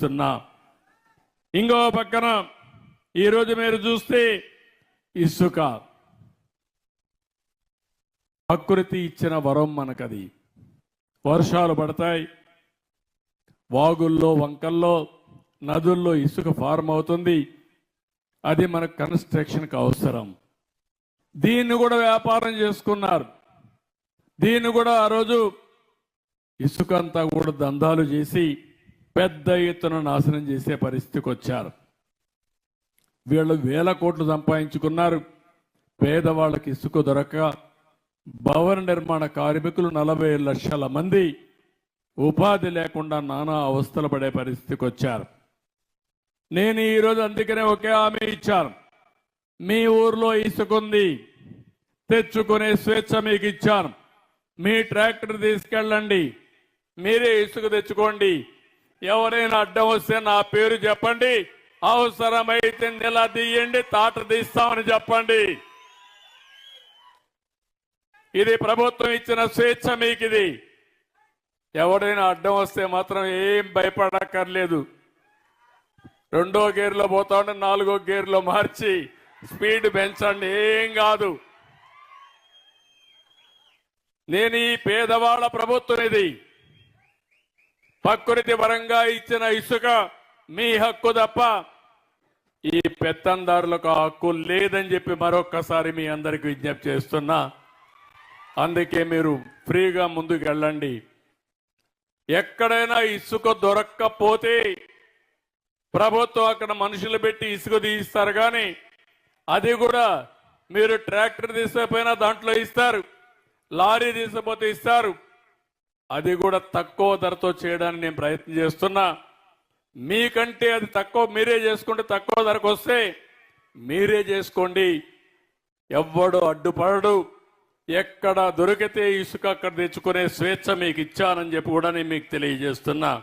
తెలియజేస్తున్నా ఇంకో పక్కన ఈరోజు మీరు చూస్తే ఇసుక. ప్రకృతి ఇచ్చిన వరం మనకది. వర్షాలు పడతాయి. వాగుల్లో వంకల్లో నదుల్లో ఇసుక ఫార్మ్ అవుతుంది. అది మన కన్స్ట్రక్షన్కి అవసరం. దీన్ని కూడా వ్యాపారం చేసుకున్నారు. దీన్ని కూడా ఆ రోజు ఇసుక అంతా కూడా దందాలు చేసి పెద్ద ఎత్తున నాశనం చేసే పరిస్థితికి వచ్చారు. వీళ్ళు వేల కోట్లు సంపాదించుకున్నారు. పేదవాళ్ళకి ఇసుక దొరక భవన నిర్మాణ కార్మికులు నలభై లక్షల మంది ఉపాధి లేకుండా నానా అవస్థలు పడే పరిస్థితికి వచ్చారు. నేను ఈరోజు అందుకనే ఒకే హామీ ఇచ్చాను. మీ ఊర్లో ఇసుకుంది తెచ్చుకునే స్వేచ్ఛ మీకు ఇచ్చాను. మీ ట్రాక్టర్ తీసుకెళ్ళండి. మీరే ఇసుక తెచ్చుకోండి. ఎవరైనా అడ్డం వస్తే నా పేరు చెప్పండి. అవసరమైతే నిలదీయండి తాట తీస్తామని చెప్పండి. ఇది ప్రభుత్వం ఇచ్చిన స్వేచ్ఛ మీకు ఇది ఎవడైనా అడ్డం వస్తే మాత్రం ఏం భయపడక్కర్లేదు. రెండో గేర్లో పోతా ఉంటే నాలుగో గేర్లో మార్చి స్పీడ్ పెంచండి ఏం కాదు. నేను ఈ పేదవాళ్ళ ప్రభుత్వం ఇది. ప్రకృతి పరంగా ఇచ్చిన ఇసుక మీ హక్కు తప్ప ఈ పెత్తందారులకు ఆ హక్కు లేదని చెప్పి మరొక్కసారి మీ అందరికి విజ్ఞప్తి చేస్తున్నా. అందుకే మీరు ఫ్రీగా ముందుకు వెళ్ళండి. ఎక్కడైనా ఇసుక దొరక్కపోతే ప్రభుత్వం అక్కడ మనుషులు పెట్టి ఇసుక తీయిస్తారు కానీ అది కూడా మీరు ట్రాక్టర్ తీసుకపోయినా దాంట్లో ఇస్తారు లారీ తీసుకపోతే ఇస్తారు. అది కూడా తక్కువ ధరతో చేయడానికి నేను ప్రయత్నం చేస్తున్నా. మీకంటే అది తక్కువ మీరే చేసుకుంటే తక్కువ ధరకు వస్తే మీరే చేసుకోండి. ఎవ్వడు అడ్డుపడడు. ఎక్కడ దొరికితే ఇసుక అక్కడ తెచ్చుకునే స్వేచ్ఛ మీకు ఇచ్చానని చెప్పి కూడా నేను మీకు తెలియజేస్తున్నా.